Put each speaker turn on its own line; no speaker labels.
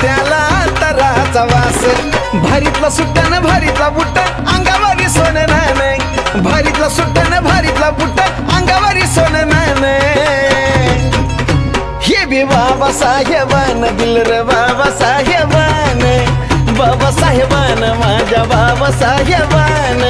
त्याला फुलाचा वास. भारीतला सुट्ट्यानं भारीतला बुट्ट अंगावारी सोनं नाही भारीतला सुट्ट्यानं भारीतला बुट्ट अंगावारी सोनं नाही हे बी बाबा साहेबान दिल रे बाबा साहेबान बाबा साहेबान माझ्या बाबा साहेबान